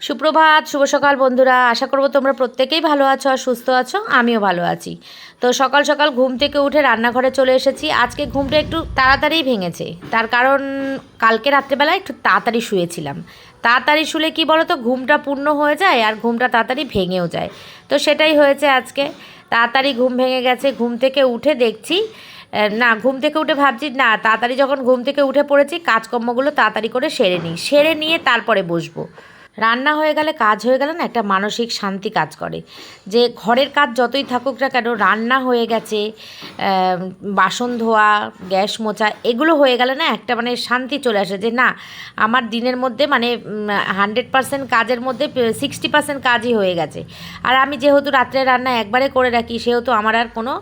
সুপ্রভাত, শুভ সকাল বন্ধুরা। আশা করব তোমরা প্রত্যেকেই ভালো আছো আর সুস্থ আছো, আমিও ভালো আছি। তো সকাল সকাল ঘুম থেকে উঠে রান্নাঘরে চলে এসেছি। আজকে ঘুমটা একটু তাড়াতাড়ি ভেঙেছে। তার কারণ কালকে রাত্রেবেলা একটু তাড়াতাড়ি শুয়েছিলাম। তাড়াতাড়ি শুলে কি বলো তো ঘুমটা পূর্ণ হয়ে যায় আর ঘুমটা তাড়াতাড়ি ভেঙেও যায়। তো সেটাই হয়েছে আজকে। তাড়াতাড়ি ঘুম ভেঙে গেছে, ঘুম থেকে উঠে দেখছি না, ঘুম থেকে উঠে ভাবছি, না, তাড়াতাড়ি যখন ঘুম থেকে উঠে পড়েছি, কাজকর্মগুলো তাড়াতাড়ি করে সেরে নিই। সেরে নিয়ে তারপরে বসবো। রান্না হয়ে গেলে কাজ হয়ে গেলে না একটা মানসিক শান্তি কাজ করে। যে ঘরের কাজ যতই থাকুক না কেন, রান্না হয়ে গেছে বাসন ধোয়া, গ্যাস মোচা এগুলো হয়ে গেলে না একটা মানে শান্তি চলে আসে যে না, আমার দিনের মধ্যে মানে হান্ড্রেড পার্সেন্ট কাজের মধ্যে সিক্সটি পার্সেন্ট কাজই হয়ে গেছে। আর আমি যেহেতু রাত্রে রান্না একবারে করে রাখি, সেহেতু আমার আর কোনো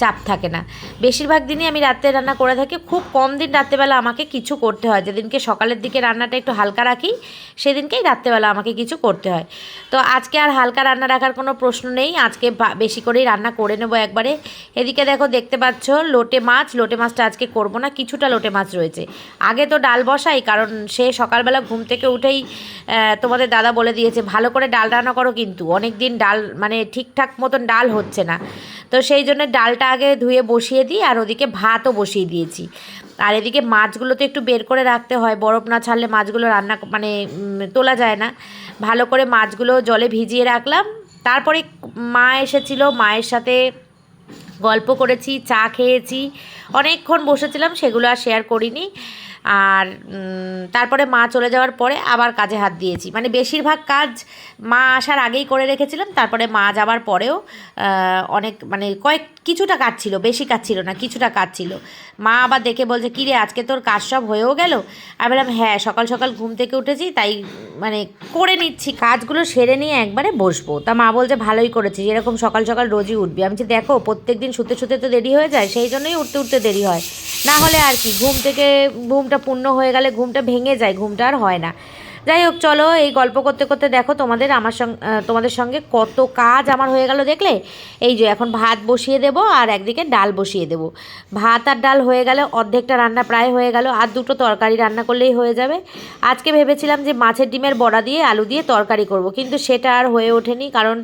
চাপ থাকে না। বেশিরভাগ দিনই আমি রাত্রে রান্না করে থাকি, খুব কম দিন রাত্রেবেলা আমাকে কিছু করতে হয়। যেদিনকে সকালের দিকে রান্নাটা একটু হালকা রাখি, সেদিনকেই রাত্রেবেলা আমাকে কিছু করতে হয়। তো আজকে আর হালকা রান্না রাখার কোনো প্রশ্ন নেই। আজকে বেশি করেই রান্না করে নেব একবারে। এদিকে দেখো দেখতে পাচ্ছ, লোটে মাছ, লোটে মাছটা আজকে করব না, কিছুটা লোটে মাছ রয়েছে। আগে তো ডাল বসাই, কারণ সে সকালবেলা ঘুম থেকে উঠেই তোমাদের দাদা বলে দিয়েছে, ভালো করে ডাল রান্না করো কিন্তু অনেক দিন ডাল মানে ঠিকঠাক মতন ডাল হচ্ছে না। তো সেই জন্য ডালটা আগে ধুয়ে বসিয়ে দিই, আর ওদিকে ভাতও বসিয়ে দিয়েছি। আর এদিকে মাছগুলো তো একটু বের করে রাখতে হয়, বরফ না ছাড়লে মাছগুলো রান্না মানে তোলা যায় না। ভালো করে মাছগুলো জলে ভিজিয়ে রাখলাম। তারপরে মা এসেছিল, মায়ের সাথে গল্প করেছি, চা খেয়েছি, অনেকক্ষণ বসেছিলাম, সেগুলো আর শেয়ার করিনি। আর তারপরে মা চলে যাওয়ার পরে আবার কাজে হাত দিয়েছি। মানে বেশিরভাগ কাজ মা আসার আগেই করে রেখেছিলাম, তারপরে মা যাওয়ার পরেও অনেক মানে কয়েক, কিছুটা কাজ ছিল, বেশি কাজ ছিল না, কিছুটা কাজ ছিল। মা আবার দেখে বলছে কী রে আজকে তোর কাজ সব হয়েও গেল? আমি বললাম হ্যাঁ সকাল সকাল ঘুম থেকে উঠেছি, তাই মানে করে নিচ্ছি, কাজগুলো সেরে নিয়ে একবারে বসবো। তা মা বলছে, ভালোই করেছি এরকম সকাল সকাল রোজই উঠবি। আমি বলছি, দেখো প্রত্যেক দিন শুতে শুতে তো দেরি হয়ে যায়, সেই জন্যই উঠতে উঠতে দেরি হয়। না হলে আর কি, ঘুম থেকে, ঘুমটা পূর্ণ হয়ে গেলে ঘুমটা ভেঙে যায়, ঘুমটা আর হয় না। যাই হোক, চলো এই গল্প করতে করতে দেখো তোমাদের আমার সঙ্গে তোমাদের সঙ্গে কত কাজ আমার হয়ে গেল দেখলে? এই যে এখন ভাত বসিয়ে দেবো আর একদিকে ডাল বসিয়ে দেবো। ভাত আর ডাল হয়ে গেলে অর্ধেকটা রান্না প্রায় হয়ে গেল, আর দুটো তরকারি রান্না করলেই হয়ে যাবে। আজকে ভেবেছিলাম যে মাছের ডিমের বড়া দিয়ে আলু দিয়ে তরকারি করব, কিন্তু সেটা আর হয়ে ওঠেনি, কারণ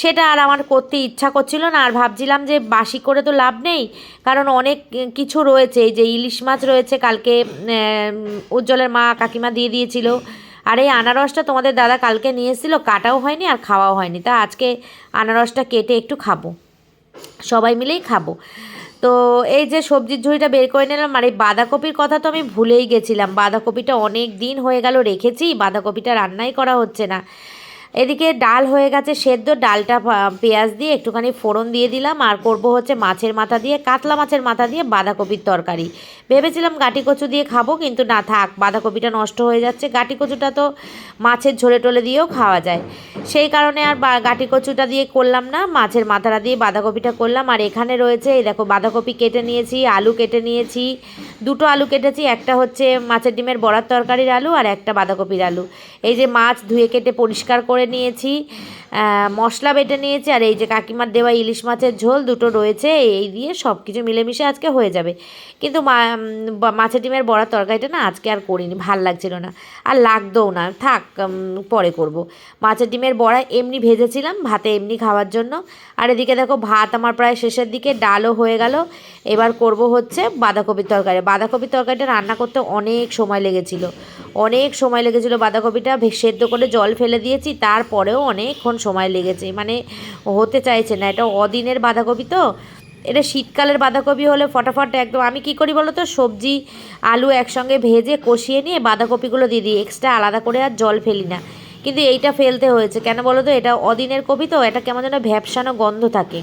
সেটা আর আমার করতে ইচ্ছা করছিল না। আর ভাবছিলাম যে বাসি করে তো লাভ নেই, কারণ অনেক কিছু রয়েছে। যে ইলিশ মাছ রয়েছে, কালকে উজ্জ্বলের মা কাকিমা দিয়ে দিয়েছিল। আর এই আনারসটা তোমাদের দাদা কালকে নিয়ে কাটাও হয়নি আর খাওয়াও হয়নি। তা আজকে আনারসটা কেটে একটু খাব। সবাই মিলেই খাব। তো এই যে সবজির ঝুড়িটা বের করে নিলাম, আর এই বাঁধাকপির কথা তো আমি ভুলেই গেছিলাম। বাঁধাকপিটা অনেক দিন হয়ে গেল রেখেছি, বাঁধাকপিটা রান্নাই করা হচ্ছে না। এদিকে ডাল হয়ে গেছে সেদ্ধ, ডালটা পেঁয়াজ দিয়ে একটুখানি ফোড়ন দিয়ে দিলাম। আর করব হচ্ছে মাছের মাথা দিয়ে, কাতলা মাছের মাথা দিয়ে বাঁধাকপির তরকারি। ভেবেছিলাম গাটি কচু দিয়ে খাব, কিন্তু না থাক, বাঁধাকপিটা নষ্ট হয়ে যাচ্ছে। গাটি কচুটা তো মাছের ঝোলে টোলে দিয়েও খাওয়া যায়। সেই কারণে আর গাটি কচুটা দিয়ে করলাম না, মাছের মাথাটা দিয়ে বাঁধাকপিটা করলাম। আর এখানে রয়েছে, এই দেখো, বাঁধাকপি কেটে নিয়েছি, আলু কেটে নিয়েছি। দুটো আলু কেটেছি, একটা হচ্ছে মাছের ডিমের বড়ার তরকারির আলু আর একটা বাঁধাকপির আলু। এই যে মাছ ধুয়ে কেটে পরিষ্কার করে নিয়েছি মশলা বেটে নিয়েছি, আর এই যে কাকিমার দেওয়া ইলিশ মাছের ঝোল দুটো রয়েছে, এই দিয়ে সব কিছু মিলেমিশে আজকে হয়ে যাবে। কিন্তু মাছের ডিমের বড়ার তরকারিটা না আজকে আর করিনি, ভালো লাগছিল না। আর লাগতেও না, থাক পরে করব। মাছের ডিমের বড়া এমনি ভেজেছিলাম, ভাতে এমনি খাওয়ার জন্য। আর এদিকে দেখো ভাত আমার প্রায় শেষের দিকে, ডালও হয়ে গেল। এবার করব হচ্ছে বাঁধাকপির তরকারি। বাঁধাকপির তরকারিটা রান্না করতে অনেক সময় লেগেছিল। অনেক সময় লেগেছিল বাঁধাকপিটা সেদ্ধ করে জল ফেলে দিয়েছি তারপরেও অনেকক্ষণ সময় লেগেছে। মানে হতে চাইছে না। এটা অদিনের বাঁধাকপি তো। এটা শীতকালের বাঁধাকপি হলে ফটাফট একদম আমি কি করি বলো তো সবজি, আলু একসঙ্গে ভেজে কষিয়ে নিয়ে বাঁধাকপিগুলো দিয়ে দিই। এক্সট্রা আলাদা করে আর জল ফেলি না। কিন্তু এইটা ফেলতে হয়েছে। কেন বলো তো এটা অদিনের কপি তো। এটা কেমন যেন ভ্যাপসানো গন্ধ থাকে।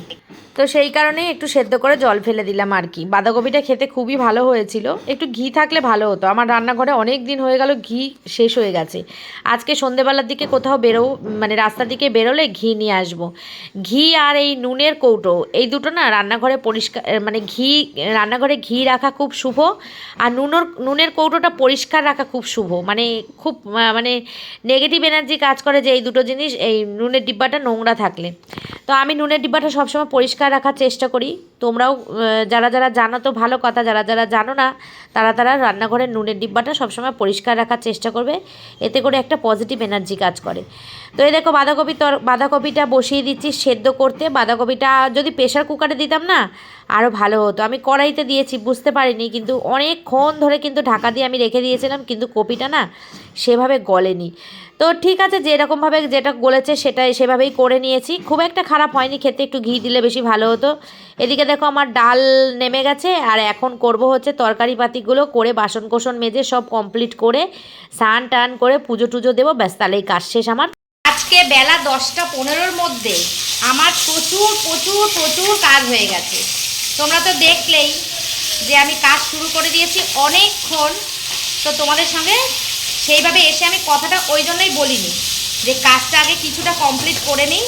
তো সেই কারণে একটু সেদ্ধ করে জল ফেলে দিলাম আর কি। বাঁধাকপিটা খেতে খুবই ভালো হয়েছিল। একটু ঘি থাকলে ভালো হতো। আমার রান্নাঘরে অনেক দিন হয়ে গেল ঘি শেষ হয়ে গেছে। আজকে সন্ধেবেলার দিকে কোথাও বেরো মানে রাস্তার দিকে বেরোলে ঘি নিয়ে আসব। ঘি আর এই নুনের কৌটো, এই দুটো না রান্নাঘরে পরিষ্কার মানে ঘি রান্নাঘরে ঘি রাখা খুব শুভ আর নুনোর নুনের কৌটোটা পরিষ্কার রাখা খুব শুভ। মানে খুব মানে নেগেটিভ এনার্জি কাজ করে যে এই দুটো জিনিস, এই নুনের ডিব্বাটা নোংরা থাকলে। তো আমি নুনের ডিব্বাটা সবসময় পরিষ্কার রাখার চেষ্টা করি। তোমরাও যারা যারা জানো তো ভালো কথা, যারা যারা জানো না, তারা তারা রান্নাঘরের নুনের ডিব্বাটা সবসময় পরিষ্কার রাখার চেষ্টা করবে। এতে করে একটা পজিটিভ এনার্জি কাজ করে। তো এই দেখো, বাঁধাকপি তর, বাঁধাকপিটা বসিয়ে দিচ্ছি সেদ্ধ করতে। বাঁধাকপিটা যদি প্রেশার কুকারে দিতাম না আরও ভালো হতো। আমি কড়াইতে দিয়েছি, বুঝতে পারিনি, কিন্তু অনেকক্ষণ ধরে কিন্তু ঢাকা দিয়ে আমি রেখে দিয়েছিলাম, কিন্তু কপিটা না সেভাবে গলেনি। তো ঠিক আছে, যেরকমভাবে যেটা গলেছে সেটাই সেভাবেই করে নিয়েছি। খুব একটা খারাপ হয়নি, খেতে একটু ঘি দিলে বেশি ভালো হতো। এদিকে দেখো আমার ডাল নেমে গেছে, আর এখন করব হচ্ছে তরকারি পাতিগুলো করে বাসন কোসন মেজে সব কমপ্লিট করে স্নান টান করে পুজো টুজো দেবো। ব্যাস, তাহলেই কাজ শেষ আমার। আজকে বেলা দশটা পনেরোর মধ্যে আমার প্রচুর প্রচুর প্রচুর কাজ হয়ে গেছে। তোমরা তো দেখলেই যে আমি কাজ শুরু করে দিয়েছি অনেকক্ষণ। তো তোমাদের সঙ্গে সেইভাবে এসে আমি কথাটা ওই জন্যই বলিনি, যে কাজটা আগে কিছুটা কমপ্লিট করে নিই,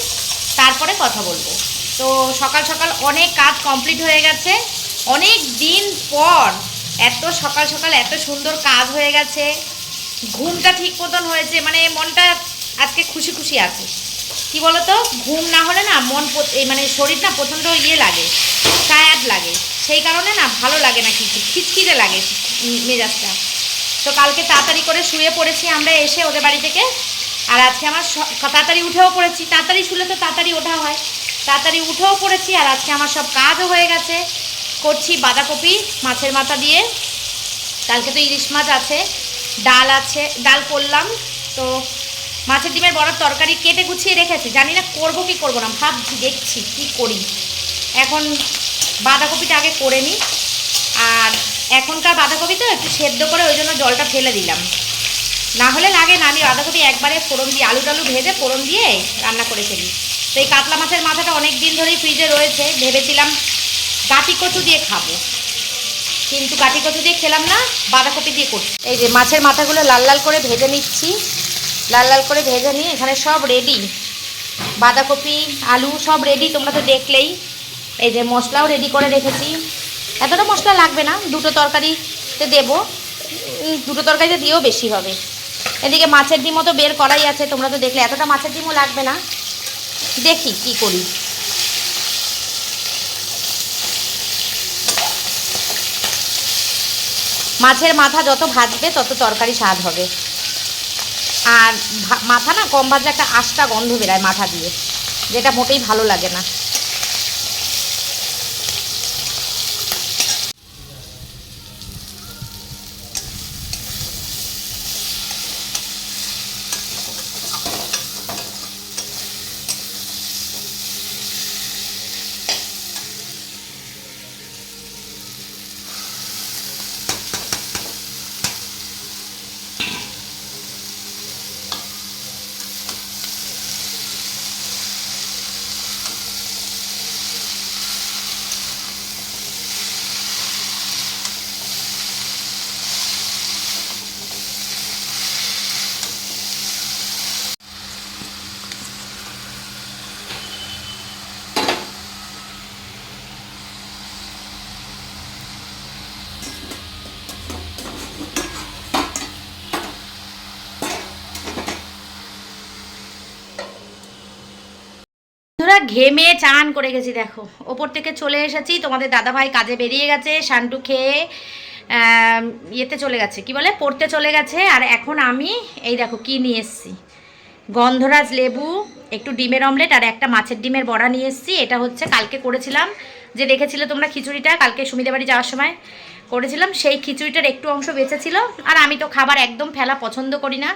তারপরে কথা বলব। তো সকাল সকাল অনেক কাজ কমপ্লিট হয়ে গেছে, অনেক দিন পর এত সকাল সকাল এত সুন্দর কাজ হয়ে গেছে, ঘুমটা ঠিক মতন হয়েছে মানে মনটা আজকে খুশি খুশি আছে। কি বলতো? ঘুম না হলে না মন মানে শরীর না প্রচণ্ড ইয়ে লাগে টায়ার্ড লাগে, সেই কারণে না ভালো লাগে না কিছু, খিচখিচে লাগে মেজাজটা। তো কালকে তাড়াতাড়ি করে শুয়ে পড়েছি আমরা এসে ওদের বাড়ি থেকে। আর আজকে আমার তাড়াতাড়ি উঠেও পড়েছি। তাড়াতাড়ি শুলে তো তাড়াতাড়ি ওঠা হয়। তাড়াতাড়ি উঠেও পড়েছি আর আজকে আমার সব কাজও হয়ে গেছে। করছি বাঁধাকপি, মাছের মাথা দিয়ে। কালকে তো ইলিশ মাছ আছে, ডাল আছে, ডাল করলাম। তো মাছের ডিমের বড় তরকারি কেটে গুছিয়ে রেখেছি। জানি না করব কি করব না, ভাবছি, দেখছি কি করি। এখন বাঁধাকপিটা আগে করে নিই। আর এখনকার বাঁধাকপি তো একটু সেদ্ধ করে ওই জন্য জলটা ফেলে দিলাম। না হলে লাগে না, আমি বাঁধাকপি একবারে ফোড়ন দিয়ে, আলু টালু ভেজে ফোড়ন দিয়ে রান্না করে ফেলি। তো এই কাতলা মাছের মাথাটা অনেক দিন ধরেই ফ্রিজে রয়েছে, ভেবেছিলাম গাটি কচু দিয়ে খাব। কিন্তু কাটি কচু দিয়ে খেলাম না, বাঁধাকপি দিয়ে করছি। এই যে মাছের মাথাগুলো লাল লাল করে ভেজে নিচ্ছি, লাল লাল করে ভেজে নিয়ে এখানে সব রেডি বাঁধাকপি, আলু সব রেডি তোমরা তো দেখলেই। এই যে মশলাও রেডি করে রেখেছি। এতটা মশলা লাগবে না, দুটো তরকারিতে দেবো। দুটো তরকারিতে দিয়েও বেশি হবে। এদিকে মাছের ডিমও তো বের করাই আছে, তোমরা তো দেখলে, এতটা মাছের ডিমও লাগবে না। দেখি কি করি। মাছের মাথা যত ভাজবে, তত তরকারি স্বাদ হবে। আর মাথা না কম ভাজলে একটা আষ্টা গন্ধ বেরায় মাথা দিয়ে, যেটা মোটেই ভালো লাগে না। ঘেমে চান করে গেছি, দেখো। ওপর থেকে চলে এসেছি, তোমাদের দাদাভাই কাজে বেরিয়ে গেছে শান্টু খেয়ে ইয়েতে চলে গেছে। কি বলে? পড়তে চলে গেছে, আর এখন আমি, এই দেখো কি নিয়ে এসেছি। গন্ধরাজ লেবু, একটু ডিমের অমলেট, আর একটা মাছের ডিমের বড়া নিয়ে এসেছি। এটা হচ্ছে কালকে করেছিলাম। যে দেখেছিলে তোমরা খিচুড়িটা, কালকে সুমিদের বাড়ি যাওয়ার সময় করেছিলাম, সেই খিচুড়িটার একটু অংশ বেঁচেছিল। আর আমি তো খাবার একদম ফেলা পছন্দ করি না।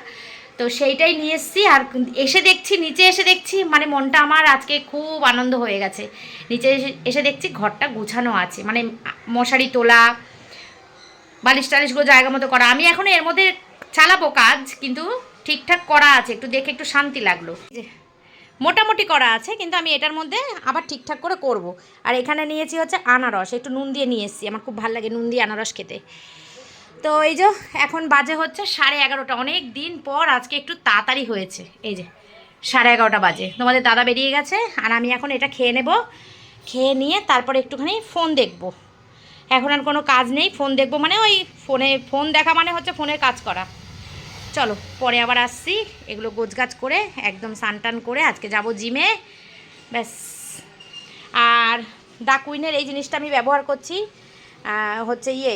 তো সেইটাই নিয়ে এসেছি আর এসে দেখছি, নিচে এসে দেখছি মানে মনটা আমার আজকে খুব আনন্দ হয়ে গেছে। নিচে এসে- দেখছি ঘরটা গুছানো আছে মানে মশারি তোলা, বালিশ টালিশগুলো জায়গা মতো করা। আমি এখন এর মধ্যে চালাবো কাজ, কিন্তু ঠিকঠাক করা আছে, একটু দেখে একটু শান্তি লাগল। মোটামুটি করা আছে, কিন্তু আমি এটার মধ্যে আবার ঠিকঠাক করে করব। আর এখানে নিয়েছি হচ্ছে আনারস, একটু নুন দিয়ে নিয়ে এসেছি, আমার খুব ভালো লাগে নুন দিয়ে আনারস খেতে। তো এই যে এখন বাজে হচ্ছে সাড়ে এগারোটা। অনেক দিন পর আজকে একটু তাড়াতাড়ি হয়েছে। এই যে সাড়ে এগারোটা বাজে। তোমাদের দাদা বেরিয়ে গেছে আর আমি এখন এটা খেয়ে নেব। খেয়ে নিয়ে তারপরে একটুখানি ফোন দেখব। এখন আর কোনো কাজ নেই, ফোন দেখব মানে ওই ফোনে, ফোন দেখা মানে হচ্ছে ফোনের কাজ করা। চলো, পরে আবার আসছি। এগুলো গোছগাছ করে একদম সানটান করে আজকে যাব জিমে। ব্যাস। আর দা কুইনের এই জিনিসটা আমি ব্যবহার করছি হচ্ছে ইয়ে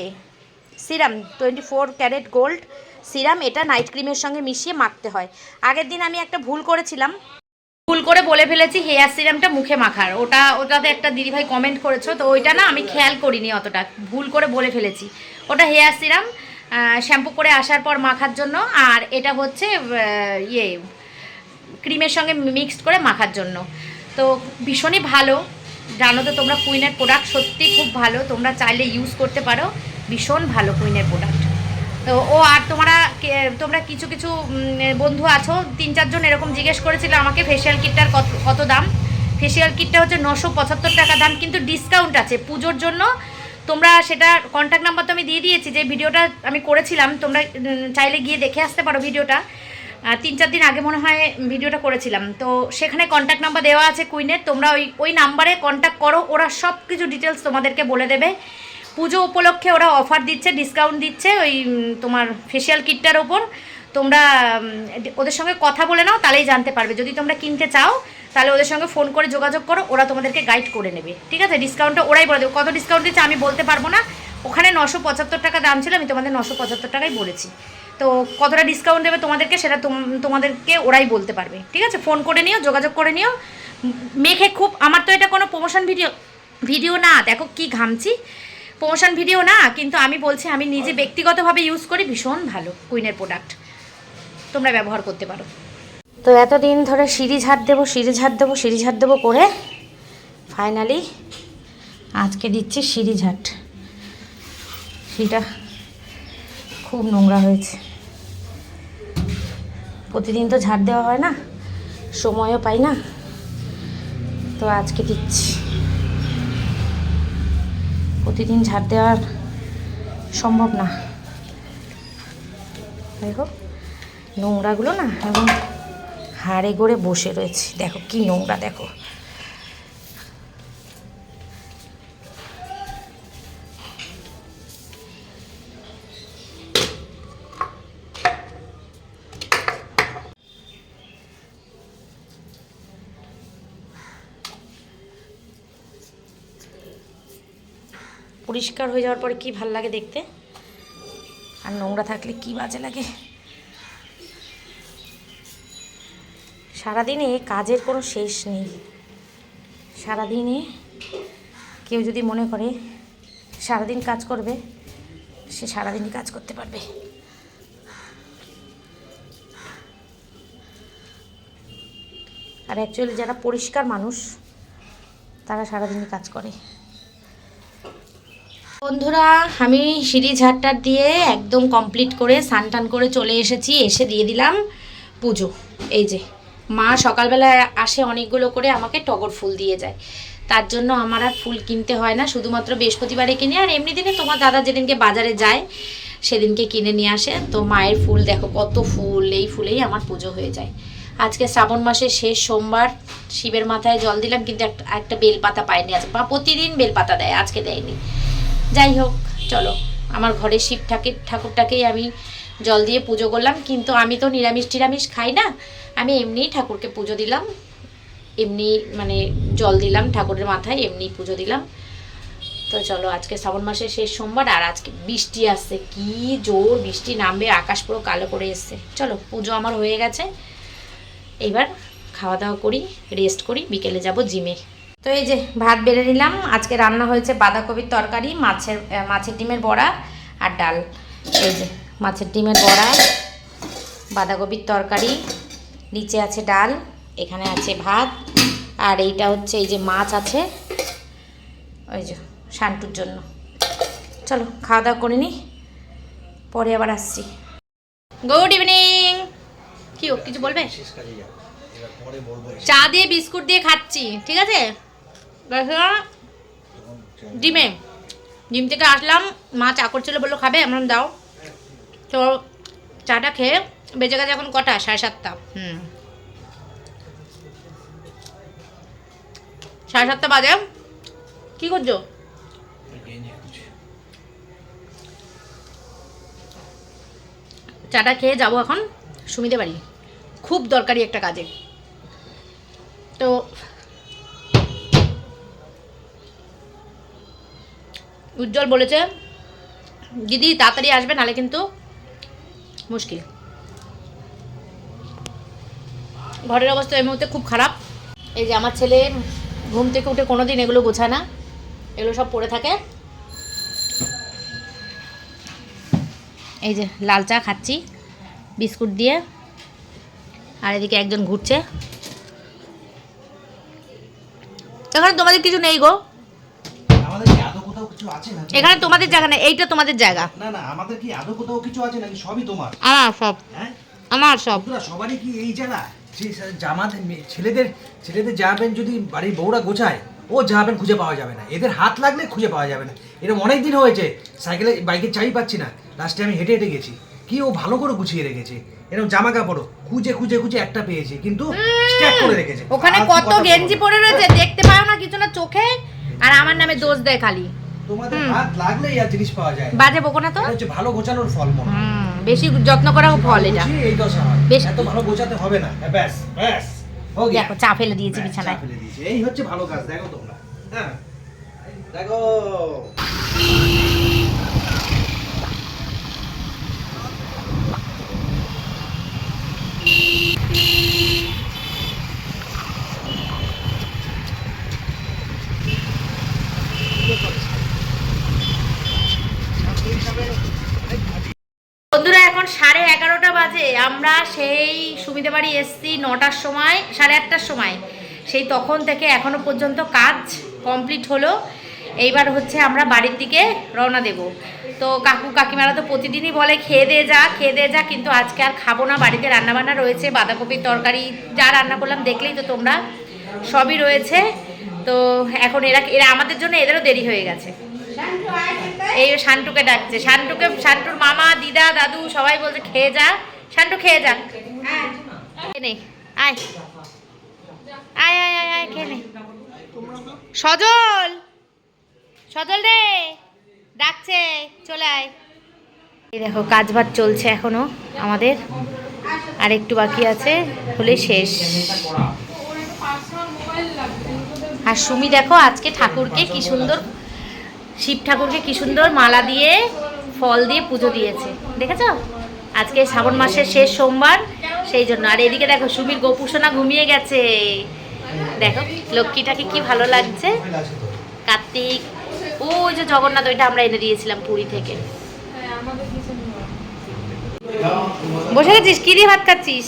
serum twenty four carat gold serum, এটা নাইট ক্রিমের সঙ্গে মিশিয়ে মাখতে হয়। আগের দিন আমি একটা ভুল করেছিলাম। ভুল করে বলে ফেলেছি, হেয়ার সিরামটা মুখে মাখার। ওটা, ওটাতে একটা দিদিভাই কমেন্ট করেছ, তো ওইটা না আমি খেয়াল করিনি অতটা। ভুল করে বলে ফেলেছি। ওটা হেয়ার সিরাম শ্যাম্পু করে আসার পর মাখার জন্য, আর এটা হচ্ছে ইয়ে ক্রিমের সঙ্গে মিক্সড করে মাখার জন্য। তো ভীষণই ভালো। জানো তো তোমরা কুইনের প্রোডাক্ট সত্যি খুব ভালো। তোমরা চাইলে ইউজ করতে পারো। ভীষণ ভালো কুইনের প্রোডাক্ট তো ও আর তোমরা তোমরা কিছু কিছু বন্ধু আছো, তিন চারজন এরকম জিজ্ঞেস করেছিল আমাকে ফেসিয়াল কিটটার কত কত দাম। ফেসিয়াল কিটটা হচ্ছে নশো পঁচাত্তর টাকা দাম, কিন্তু ডিসকাউন্ট আছে পুজোর জন্য। তোমরা সেটা কন্ট্যাক্ট নাম্বার তো আমি দিয়ে দিয়েছি, যে ভিডিওটা আমি করেছিলাম, তোমরা চাইলে গিয়ে দেখে আসতে পারো ভিডিওটা। তিন চার দিন আগে মনে হয় ভিডিওটা করেছিলাম। তো সেখানে কন্ট্যাক্ট নাম্বার দেওয়া আছে কুইনের, তোমরা ওই ওই নাম্বারে কন্ট্যাক্ট করো, ওরা সব কিছু ডিটেলস তোমাদেরকে বলে দেবে। পুজো উপলক্ষে ওরা অফার দিচ্ছে ডিসকাউন্ট দিচ্ছে ওই তোমার ফেসিয়াল কিটটার ওপর। তোমরা ওদের সঙ্গে কথা বলে নাও, তাহলেই জানতে পারবে। যদি তোমরা কিনতে চাও, তাহলে ওদের সঙ্গে ফোন করে যোগাযোগ করো, ওরা তোমাদেরকে গাইড করে নেবে। ঠিক আছে? ডিসকাউন্টটা ওরাই বলে দেবে। কত ডিসকাউন্ট দিচ্ছে আমি বলতে পারব না। ওখানে নশো পঁচাত্তর টাকা দাম ছিল, আমি তোমাদের নশো পঁচাত্তর টাকাই বলেছি। তো কতটা ডিসকাউন্ট দেবে তোমাদেরকে, সেটা তোম- তোমাদেরকে ওরাই বলতে পারবে। ঠিক আছে? ফোন করে নিও, যোগাযোগ করে নিও। মেখে খুব, আমার তো এটা কোনো প্রমোশন ভিডিও ভিডিও না। দেখো কি ঘামছি। প্রমোশন ভিডিও না কিন্তু আমি বলছি আমি নিজে ব্যক্তিগতভাবে ইউজ করি ভীষণ ভালো কুইনের প্রোডাক্ট তোমরা ব্যবহার করতে পারো। তো এতদিন ধরে সিঁড়ি ঝাড় দেবো সিঁড়ি ঝাড় দেবো সিঁড়ি ঝাড় দেবো করে ফাইনালি আজকে দিচ্ছি সিঁড়ি ঝাট সেটা খুব নোংরা হয়েছে। প্রতিদিন তো ঝাড় দেওয়া হয় না সময়ও পাই না। তো আজকে দিচ্ছি। প্রতিদিন ঝাড় দেওয়ার সম্ভব না। দেখো নোংরাগুলো না এবং হাড়ে গড়ে বসে রয়েছে। দেখো কি নোংরা, দেখো। পরিষ্কার হয়ে যাওয়ার পরে কি ভালো লাগে দেখতে? আর নোংরা থাকলে কি বাজে লাগে? সারাদিনে কাজের কোনো শেষ নেই। সারাদিনে কেউ যদি মনে করে সারাদিন কাজ করবে, সে সারাদিনই কাজ করতে পারবে। আর অ্যাকচুয়ালি যারা পরিষ্কার মানুষ, তারা সারাদিনই কাজ করে। বন্ধুরা, আমি সিঁড়ি ঝাড়টার দিয়ে একদম কমপ্লিট করে স্নান টান করে চলে এসেছি, এসে দিয়ে দিলাম পুজো। এই যে, মা সকালবেলা আসে অনেকগুলো করে আমাকে টগর ফুল দিয়ে যায়। তার জন্য আমার আর ফুল কিনতে হয় না, শুধুমাত্র বৃহস্পতিবারে কিনে, আর এমনি দিনে তোমার দাদা যেদিনকে বাজারে যায়, সেদিনকে কিনে নিয়ে আসে। তো মায়ের ফুল দেখো, কত ফুল, এই ফুলেই আমার পুজো হয়ে যায়। আজকে শ্রাবণ মাসের শেষ সোমবার, শিবের মাথায় জল দিলাম, কিন্তু একটা একটা বেলপাতা পাইনি আজকে মা প্রতিদিন বেলপাতা দেয়, আজকে দেয়নি। যাই হোক, চলো। আমার ঘরে শিব ঠাকুর ঠাকুরটাকেই আমি জল দিয়ে পুজো করলাম, কিন্তু আমি তো নিরামিষ টিরামিষ খাই না। আমি এমনিই ঠাকুরকে পুজো দিলাম। এমনি মানে জল দিলাম ঠাকুরের মাথায় এমনি পুজো দিলাম। তো চলো, আজকে শ্রাবণ মাসের শেষ সোমবার, আর আজকে বৃষ্টি আসছে। কি জোর বৃষ্টি নামবে, আকাশ পুরো কালো করে এসছে। চলো, পুজো আমার হয়ে গেছে। এবার খাওয়া দাওয়া করি রেস্ট করি, বিকেলে যাব জিমে। তো এই যে ভাত বেড়ে নিলাম। আজকে রান্না হয়েছে বাঁধাকপির তরকারি মাছের মাছের ডিমের বড়া আর ডাল। এই যে মাছের ডিমের বড়া বাঁধাকপির তরকারি নিচে আছে ডাল এখানে আছে ভাত আর এইটা হচ্ছে এই যে মাছ আছে ওই যে শান্তুর জন্য। চলো খাওয়া দাওয়া করে নি পরে আবার আসছি। Good evening! কি ও কিছু বলবে। চা দিয়ে বিস্কুট দিয়ে খাচ্ছি ঠিক আছে? ডিমে ডিম থেকে আসলাম মা চা করছিল বলল খাবে? বললাম, দাও। তো চাটা খেয়ে বেজে গেছে এখন কটা? সাড়ে সাতটা। হুম। সাড়ে সাতটা বাজে। কি করছ? চাটা খেয়ে যাব এখন। সুমিতে বাড়ি। খুব দরকারি একটা কাজে। তো উজ্জ্বল বলেছে, দিদি, তাড়াতাড়ি আসবে নাহলে কিন্তু মুশকিল। ঘরের অবস্থা এই মুহূর্তে খুব খারাপ। এই যে আমার ছেলে ঘুম থেকে উঠে কোনো দিন এগুলো গোছায় না, এগুলো সব পড়ে থাকে। এই যে লাল চা খাচ্ছি, বিস্কুট দিয়ে, আর এদিকে একজন ঘুরছে। এখানে তোমাদের কিছু নেই গো আমাদের কি আদৌ কোথাও কিছু আছে না এখানে তোমাদের জায়গা নেই এইটা তোমাদের জায়গা। না না আমাদের কি আদৌ কোথাও কিছু আছে নাকি? সবই তোমার। আমার সব। হ্যাঁ? আমার সব। বন্ধুরা সবারই কি এই জায়গা? জামাদের ছেলেদের ছেলেদের প্যান্ট যদি বাড়ির বউরা গোছায় ও প্যান্ট খুঁজে পাওয়া যাবে না। এদের হাত লাগলে খুঁজে পাওয়া যাবে না। এরকম অনেক দিন হয়েছে সাইকেলে বাইকের চাবি পাচ্ছি না। লাস্টে আমি হেঁটে হেঁটে গেছি। কি ও ভালো করে গুছিয়ে রেখেছে। এরকম জামা কাপড়ও। খুঁজে খুঁজে খুঁজে একটা পেয়েছে কিন্তু স্ট্যাক করে রেখেছে। ওখানে কত গেঞ্জি পরে রয়েছে দেখতে পাও না কিছু না চোখে। আর আমার নামে দোষ দেয় খালি। তোমাদের হাত লাগলেই আর জিনিস পাওয়া যায় বাজে বকো না তো? এটা হচ্ছে ভালো গোছানোর ফল মনে হয়। হুম, বেশি যত্ন করা ফল এটা। এই দশা হয়। বেশ- এত ভালো গোছাতে হবে না। হ্যাঁ, ব্যাস ব্যাস। হো গিয়া। দেখো চা ফেলে দিয়েছি ব্যাস, বিছানায়। চা ফেলে দিয়েছি। এই হচ্ছে ভালো কাজ দেখো তোমরা। হ্যাঁ। দেখো। বন্ধুরা, এখন সাড়ে এগারোটা বাজে। আমরা সেই সুবিধে বাড়ি এসছি নটার সময়, সাড়ে আটটার সময়। সেই তখন থেকে এখনও পর্যন্ত কাজ কমপ্লিট হলো। এইবার হচ্ছে আমরা বাড়ির দিকে রওনা দেব। তো কাকু কাকিমারা তো প্রতিদিনই বলে, খেয়ে দিয়ে যা, খেয়ে দিয়ে যা। কিন্তু আজকে আর খাব না। বাড়িতে রান্নাবান্না রয়েছে, বাঁধাকপির তরকারি, যা রান্না করলাম দেখলেই তো তোমরা সবই রয়েছে। তো এখন এরা এরা আমাদের জন্য এদেরও দেরি হয়ে গেছে। এই শান্টুকে ডাকছে। শান্টুকে, শান্টুর মামা, দিদা, দাদু সবাই বলছে, খেয়ে যা। শান্টু, খেয়ে যা। নে। আয়। আয় আয় আয় আয়, খেয়ে নে। সজল! সজল রে! ডাকছে। চলে আয়। এই দেখো কাজ বাজ চলছে এখনও আমাদের। আর একটু বাকি আছে, হলে শেষ। আর সুমি দেখো, আজকে ঠাকুরকে কি সুন্দর শিব ঠাকুরকে কি সুন্দর মালা দিয়ে, ফল দিয়ে পুজো দিয়েছে। দেখেছ? আজকে শ্রাবণ মাসের শেষ সোমবার, সেই জন্য। আর এদিকে দেখো সুমির গোপুসোনা ঘুমিয়ে গেছে। দেখো, লক্ষ্মীটাকে কি ভালো লাগছে? কার্তিক। ওই যে জগন্নাথ, ওইটা আমরা এনে দিয়েছিলাম পুরী থেকে। বসে গেছিস? কি দিয়ে ভাত খাচ্ছিস?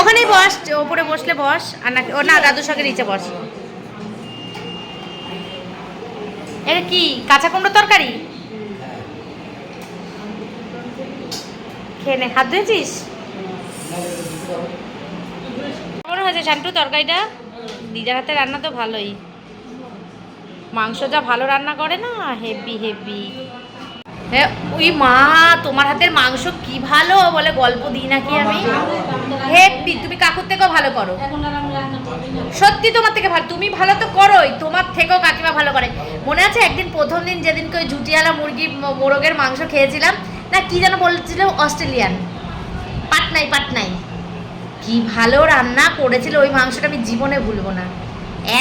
ওখানেই বস, ওপরে বসলে বস। আর না ও না, দাদুর সঙ্গে নিচে বস। এটা কি, কাঁচা কুমড়ো তরকারি? খেয়ে নে, হাত ধুয়েছিস? কেমন হয়েছে শান্টু তরকারিটা? দিদার হাতে রান্না তো ভালোই। মাংস যা ভালো রান্না করে না, হেভি হেভি। হ্যাঁ ওই মা, তোমার হাতের মাংস কি ভালো, বলে গল্প দিই নাকি আমি? হেভি, তুমি কাকুর থেকেও ভালো করো। সত্যি তোমার থেকে ভালো তুমি ভালো তো করোই তোমার থেকেও কাকিমা ভালো করে। মনে আছে একদিন প্রথম দিন যেদিনকে ওই জুটিয়ালা মুরগি মোরগের মাংস খেয়েছিলাম না কি যেন বলছিল অস্ট্রেলিয়ান। পাটনাই পাটনাই। কি ভালো রান্না করেছিল ওই মাংসটা আমি জীবনে ভুলবো না।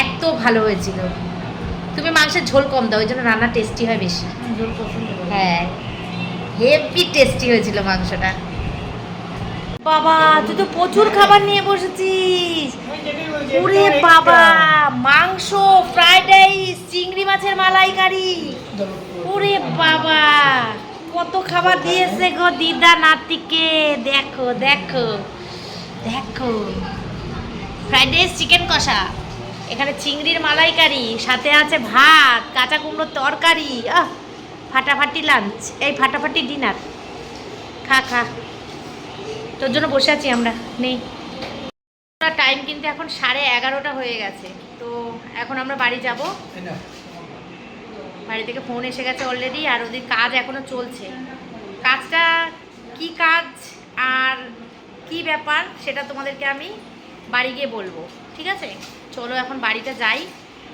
এত ভালো হয়েছিল। তুমি মাংসের ঝোল কম দাও ওই জন্য রান্না টেস্টি হয় বেশি। হ্যাঁ হেভি টেস্টি হয়েছিল মাংসটা। বাবা, তুই তো প্রচুর খাবার নিয়ে বসেছিস। ওরে বাবা, মাংস ফ্রাইড রাইস চিংড়ি মাছের মালাইকারি। ওরে বাবা, কত খাবার দিয়েছে গো দিদা নাতিকে। দেখো দেখো দেখো। ফ্রাইড রাইস চিকেন কষা। এখানে চিংড়ির মালাইকারি, সাথে আছে ভাত, কাঁচা কুমড়োর তরকারি, আহ, ফাটাফাটি লাঞ্চ এই ফাটাফাটি ডিনার খা খা। তোর জন্য বসে আছি আমরা নেই। টাইম কিন্তু এখন সাড়ে এগারোটা হয়ে গেছে তো এখন আমরা বাড়ি যাব। বাড়ি থেকে ফোন এসে গেছে অলরেডি আর ওদের কাজ এখনও চলছে। কাজটা কি কাজ আর কি ব্যাপার সেটা তোমাদেরকে আমি বাড়ি গিয়ে বলব ঠিক আছে? চলো এখন বাড়িতে যাই।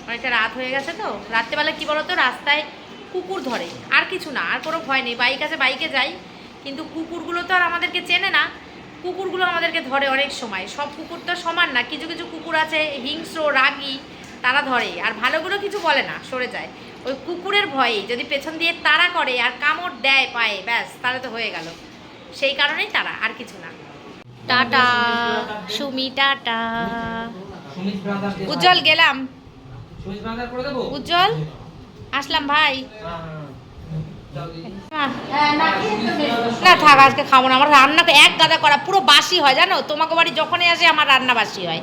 অনেকটা রাত হয়ে গেছে তো। রাত্রেবেলা কি বলো তো রাস্তায় কুকুর ধরে। আর কিছু না আর কোনো ভয় নেই। বাইক আছে বাইকে যাই। কিন্তু কুকুরগুলো তো আর আমাদেরকে চেনে না। কুকুরগুলো আমাদেরকে ধরে অনেক সময়। সব কুকুর তো সমান না কিছু কিছু কুকুর আছে হিংস্র রাগী তারা ধরে আর ভালোগুলো কিছু বলে না সরে যায়। ওই কুকুরের ভয়ে যদি পেছন দিয়ে তাড়া করে আর কামড় দেয় পায়ে ব্যাস তাহলে তো হয়ে গেল। সেই কারণেই তারা আর কিছু না। Tata Sumi tata. উজ্জ্বল গেলাম। উজ্জ্বল আসলাম ভাই। না থাক আজকে খাব না। আমার রান্না এক গাদা করা পুরো বাসি হয় জানো? তোমাকে বাড়ি যখনই আসে আমার রান্না বাসি হয়।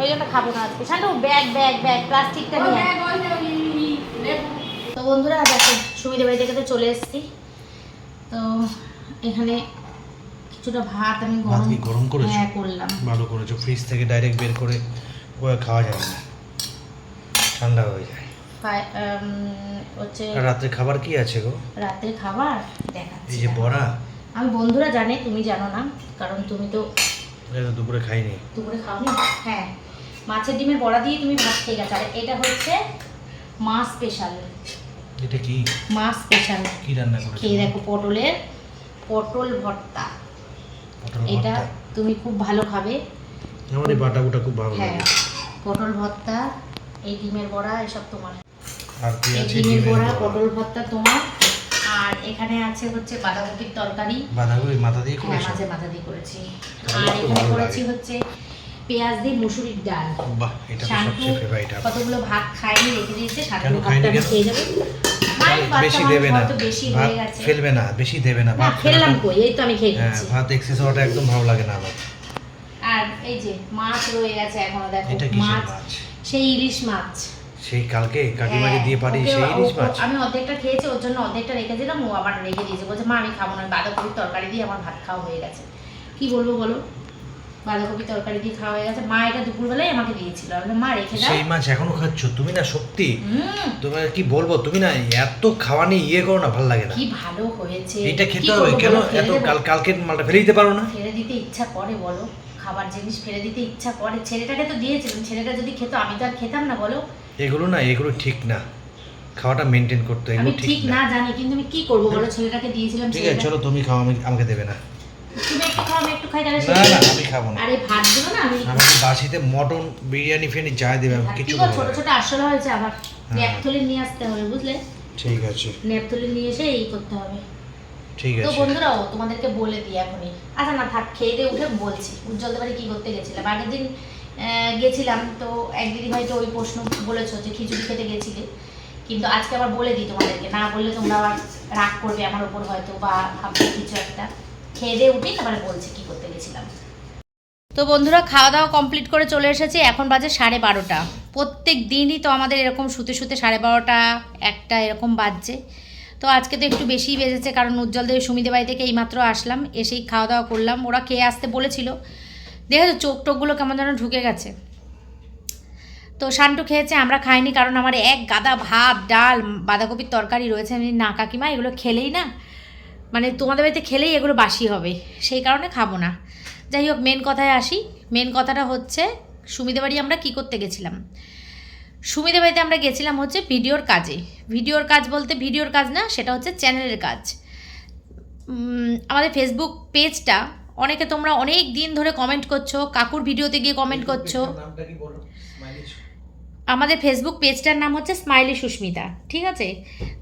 ওই জন্য খাব না আজকে। শান্টু ব্যাগ ব্যাগ ব্যাগ প্লাস্টিকটা নিয়ে তো বন্ধুরা দেখো সুমিদের বাড়ি থেকে তো চলে এসেছি। তো এখানে কিছুটা ভাত আমি গরম গরম করেছ? হ্যাঁ করলাম। ভালো করেছ। ফ্রিজ থেকে ডাইরেক্ট বের করে খাওয়া যায় না। ঠান্ডা হয়ে যায়। হচ্ছে রাত্রে খাবার কি আছে গো? রাতের খাবার? দেখাচ্ছি এই যে বড়া। আমি বন্ধুরা জানে তুমি জানো না কারণ তুমি তো দুপুরে খাইনি। দুপুরে খাওনি? হ্যাঁ। মাছের ডিমের বড়া দিয়ে তুমি ভাত খেয়ে গেছো। আর এটা হচ্ছে মা স্পেশাল এটা কি? মা স্পেশাল কি রান্না করেছ? খেয়ে দেখো পটলের পটল ভর্তা। এটা তুমি খুব ভালো খাবে। আমার এই বাটা খুব ভালো হ্যাঁ পটল ভর্তা এই ডিমের বড়া এসব তোমার। আর কি এই আছে ডিমের ডিমের বড়া বড়া। পটল ভর্তা তোমার। আর এখানে আছে হচ্ছে বাঁধাকপির তরকারি। বাঁধাকপি মাথা দিয়ে হ্যাঁ মাঝে মাথা দিয়ে করেছি। আর এখানে করেছি হচ্ছে পেঁয়াজ দিয়ে মুসুরির ডাল। বাহ এটা সবচেয়ে ফেভারিট কতগুলো ভাত খাইনি রেখে দিয়েছে শান্তু ভাতটা খেয়ে যাবে। বেশি দেবে না। হয়তো বেশি ভাত গেছে। ফেলবে না বেশি দেবে না না ভাত ফেললাম কই এই তো আমি খেয়ে হ্যাঁ ভাত এক্সেস হওয়াটা একদম ভালো লাগে না আমার। আর এই যে মাছ রয়ে গেছে এখনও দেখো মাছ? সেই ইলিশ মাছ। সেই কালকে কাকিমাকে হ্যাঁ, দিয়ে পারি সেই ইলিশ মাছ। আমি অর্ধেকটা খেয়েছি ওর জন্য অর্ধেকটা রেখে দিলাম ও আবার রেখে দিয়েছে বলছে মা আমি খাব না। বাঁধাকপির তরকারি দিয়ে আমার ভাত খাওয়া হয়ে গেছে। কি বলব বলো? বাঁধাকপি তরকারি দিয়ে খাওয়া হয়ে গেছে। মা এটা দুপুরবেলায় আমাকে দিয়েছিল। আমি মা রেখে দাও। সেই মাছ এখনও খাচ্ছ? তুমি না সত্যি? তোমার কি বলব? তুমি না এত খাওয়া নিয়ে ইয়ে করো না ভালো লাগে না। কি ভালো হয়েছে। এটা খেতে হবে। কেন এত কাল কালকের মালটা ফেলে দিতে পারো না? ফেলে দিতে ইচ্ছা করে বলো। খাবার জিনিস ফেলে দিতে ইচ্ছা করে। ছেলেটাকে তো দিয়েছিলাম। ছেলেটা যদি খেত আমি তো আর খেতাম না বলো। এগুলো না এগুলো ঠিক না। খাওয়াটা মেনটেন করতে এগুলো ঠিক ঠিক না জানি কিন্তু আমি কি করব বলো? ছেলেটাকে দিয়েছিলাম ঠিক আছে চলো তুমি খাও আমি আমাকে দেবে না। তুমি একটু খাও আমি একটু খাই তাহলে না না আমি খাব না। আর ভাতগুলো না আমি আমাকে বাসিতে মটন বিরিয়ানি যা দেবে আমি কিছু খাব ছোট ছোট আসলে হয়েছে আবার হ্যাঁ। নিয়ে আসতে হবে বুঝলে? ঠিক আছে। ন্যাপথলি নিয়ে এসে এই করতে হবে। ঠিক তো আছে। বন্ধুরাও তোমাদেরকে বলে দিই এখনই। আচ্ছা না থাক খেয়ে দিয়ে উঠে বলছি। উজ্জ্বলদের বাড়ি কি করতে গেছিলাম আগের দিন গেছিলাম, তো এক দিদি হয়তো ওই প্রশ্ন বলেছ যে খিচুড়ি খেতে গেছিলে। কিন্তু আজকে আবার বলে দিই তোমাদেরকে, না বললে তোমরা আবার রাগ করবে আমার ওপর হয়তো বা ভাববে কিছু একটা। খেয়ে দিয়ে উঠেই তারপরে বলছি কি করতে গেছিলাম। তো বন্ধুরা, খাওয়া দাওয়া কমপ্লিট করে চলে এসেছি, এখন বাজে সাড়ে বারোটা। প্রত্যেক দিনই তো আমাদের এরকম শুতে শুতে সাড়ে বারোটা, একটা এরকম বাজছে। তো আজকে তো একটু বেশিই বেজেছে, কারণ উজ্জ্বলদের সুমিদের বাড়ি থেকে এইমাত্র আসলাম, এসেই খাওয়া দাওয়া করলাম। ওরা খেয়ে আসতে বলেছিল দেখেছ? চোখ টোকগুলো কেমন যেন ঢুকে গেছে। তো শান্টু খেয়েছে, আমরা খাইনি কারণ আমার এক গাদা ভাত ডাল, বাঁধাকপির তরকারি রয়েছে। আমি না কাকিমা, এগুলো খেলেই না। মানে তোমাদের বাড়িতে খেলেই এগুলো বাসি হবে। সেই কারণে খাব না। যাই হোক মেন কথায় আসি। মেন কথাটা হচ্ছে, সুমিদের বাড়ি আমরা কী করতে গেছিলাম? সুমিদের বাড়িতে আমরা গেছিলাম হচ্ছে ভিডিওর কাজে। ভিডিওর কাজ বলতে ভিডিওর কাজ না, সেটা হচ্ছে চ্যানেলের কাজ। আমাদের ফেসবুক পেজটা অনেকে তোমরা অনেক দিন ধরে কমেন্ট করছ কাকুর ভিডিওতে গিয়ে কমেন্ট করছ। আমাদের ফেসবুক পেজটার নাম হচ্ছে স্মাইলি সুস্মিতা ঠিক আছে?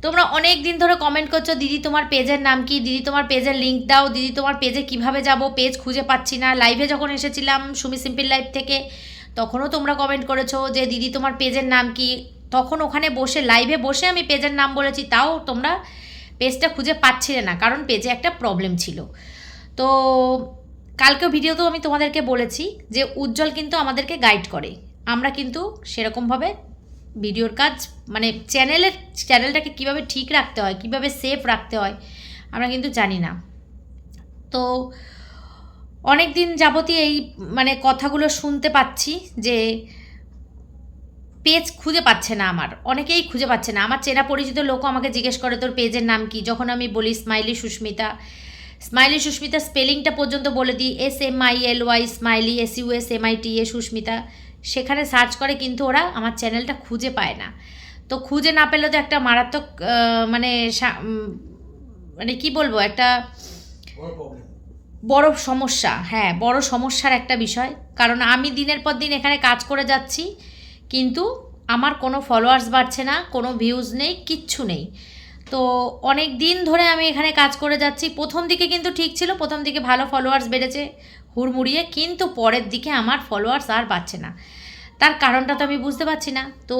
তোমরা অনেক দিন ধরে কমেন্ট করছ দিদি তোমার পেজের নাম কি? দিদি তোমার পেজের লিঙ্ক দাও। দিদি তোমার পেজে কীভাবে যাব? পেজ খুঁজে পাচ্ছি না। লাইভে যখন এসেছিলাম সুমি সিম্পল লাইভ থেকে তখনও তোমরা কমেন্ট করেছ যে দিদি তোমার পেজের নাম কি? তখন ওখানে বসে লাইভে বসে আমি পেজের নাম বলেছি তাও তোমরা পেজটা খুঁজে পাচ্ছিলে না কারণ পেজে একটা প্রবলেম ছিল। তো কালকেও ভিডিওতেও আমি তোমাদেরকে বলেছি যে উজ্জ্বল কিন্তু আমাদেরকে গাইড করে। আমরা কিন্তু সেরকমভাবে ভিডিওর কাজ মানে চ্যানেলের চ্যানেলটাকে কীভাবে ঠিক রাখতে হয়, কীভাবে সেফ রাখতে হয়, আমরা কিন্তু জানি না। তো অনেক দিন যাবতীয় এই মানে কথাগুলো শুনতে পাচ্ছি যে পেজ খুঁজে পাচ্ছে না আমার। অনেকেই খুঁজে পাচ্ছে না। আমার চেনা পরিচিত লোকও আমাকে জিজ্ঞেস করে, তোর পেজের নাম কি? যখন আমি বলি স্মাইলি সুস্মিতা। স্মাইলি সুস্মিতা স্পেলিংটা পর্যন্ত বলে দিই S M I L Y smiley S U S M I T A Sushmita. সেখানে সার্চ করে কিন্তু ওরা আমার চ্যানেলটা খুঁজে পায় না। তো খুঁজে না পেলে তো একটা মারাত্মক মানে মানে কি বলব একটা বড় সমস্যা হ্যাঁ বড় সমস্যার একটা বিষয়। কারণ আমি দিনের পর দিন এখানে কাজ করে যাচ্ছি কিন্তু আমার কোনো ফলোয়ার্স বাড়ছে না কোনো ভিউজ নেই কিচ্ছু নেই। তো অনেক দিন ধরে আমি এখানে কাজ করে যাচ্ছি। প্রথম দিকে কিন্তু ঠিক ছিল, প্রথম দিকে ভালো ফলোয়ার্স বেড়েছে হুড়মুড়িয়ে, কিন্তু পরের দিকে আমার ফলোয়ার্স আর বাড়ছে না। তার কারণটা তো আমি বুঝতে পারছি না। তো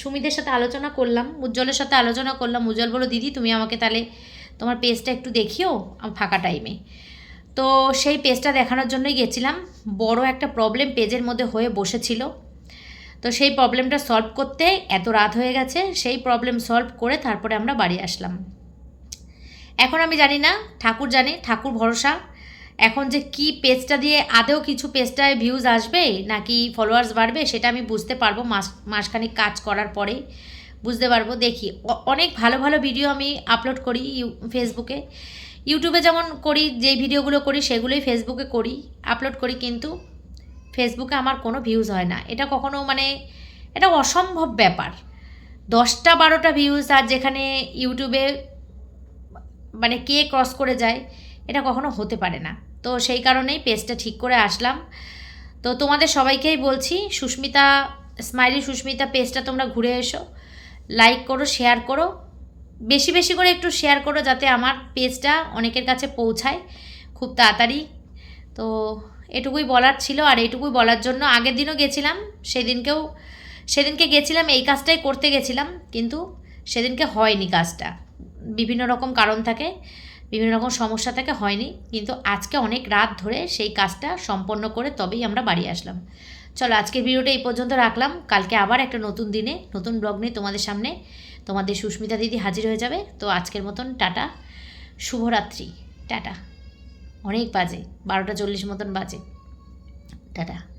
সুমিদের সাথে আলোচনা করলাম, উজ্জ্বলের সাথে আলোচনা করলাম, উজ্জ্বল বলো দিদি, তুমি আমাকে তাহলে তোমার পেজটা একটু দেখিও ফাঁকা টাইমে তো সেই পেজটা দেখানোর জন্যই গেছিলাম। বড় একটা প্রবলেম পেজের মধ্যে হয়ে বসেছিল। তো সেই প্রবলেমটা সলভ করতে এত রাত হয়ে গেছে, সেই প্রবলেম সলভ করে তারপরে আমরা বাড়ি আসলাম। এখন আমি জানি না, ঠাকুর জানে, ঠাকুর ভরসা। এখন যে কি পেজটা দিয়ে আদেও কিছু পেজটায় ভিউজ আসবে, নাকি ফলোয়ার্স বাড়বে, সেটা আমি বুঝতে পারব মাস, মাসখানেক কাজ করার পরে। বুঝতে পারব, দেখি। অনেক ভালো ভালো ভিডিও আমি আপলোড করি ফেসবুকে ইউটিউবে যেমন করি যে ভিডিওগুলো করি, সেগুলোই ফেসবুকে করি আপলোড করি কিন্তু ফেসবুকে আমার কোনো ভিউজ হয় না। এটা কখনো মানে এটা অসম্ভব ব্যাপার। দশটা বারোটা ভিউজ আর যেখানে ইউটিউবে মানে কে ক্রস করে যায়, এটা কখনো হতে পারে না। তো সেই কারণেই পেজটা ঠিক করে আসলাম। তো তোমাদের সবাইকেই বলছি, সুস্মিতা স্মাইলি সুস্মিতা পেজটা তোমরা ঘুরে এসো। লাইক করো শেয়ার করো। বেশি বেশি করে একটু শেয়ার করো যাতে আমার পেজটা অনেকের কাছে পৌঁছায় খুব তাড়াতাড়ি। তো এটুকুই বলার ছিল আর এটুকুই বলার জন্য আগের দিনও গেছিলাম, সেদিনকেও, সেদিনকে গেছিলাম, এই কাজটাই করতে গেছিলাম, কিন্তু সেদিনকে হয়নি কাজটা। বিভিন্ন রকম কারণ থাকে, বিভিন্ন রকম সমস্যা থাকে, হয়নি, কিন্তু আজকে অনেক রাত ধরে সেই কাজটা সম্পন্ন করে তবেই আমরা বাড়ি আসলাম। চলো, আজকের ভিডিওটা এই পর্যন্ত রাখলাম। কালকে আবার একটা নতুন দিনে, নতুন ব্লগ নিয়ে তোমাদের সামনে তোমাদের সুস্মিতা দিদি হাজির হয়ে যাবে। তো আজকের মতন টাটা, শুভরাত্রি, টাটা। অনেক বাজে বারোটা চল্লিশ মতন বাজে। টাটা।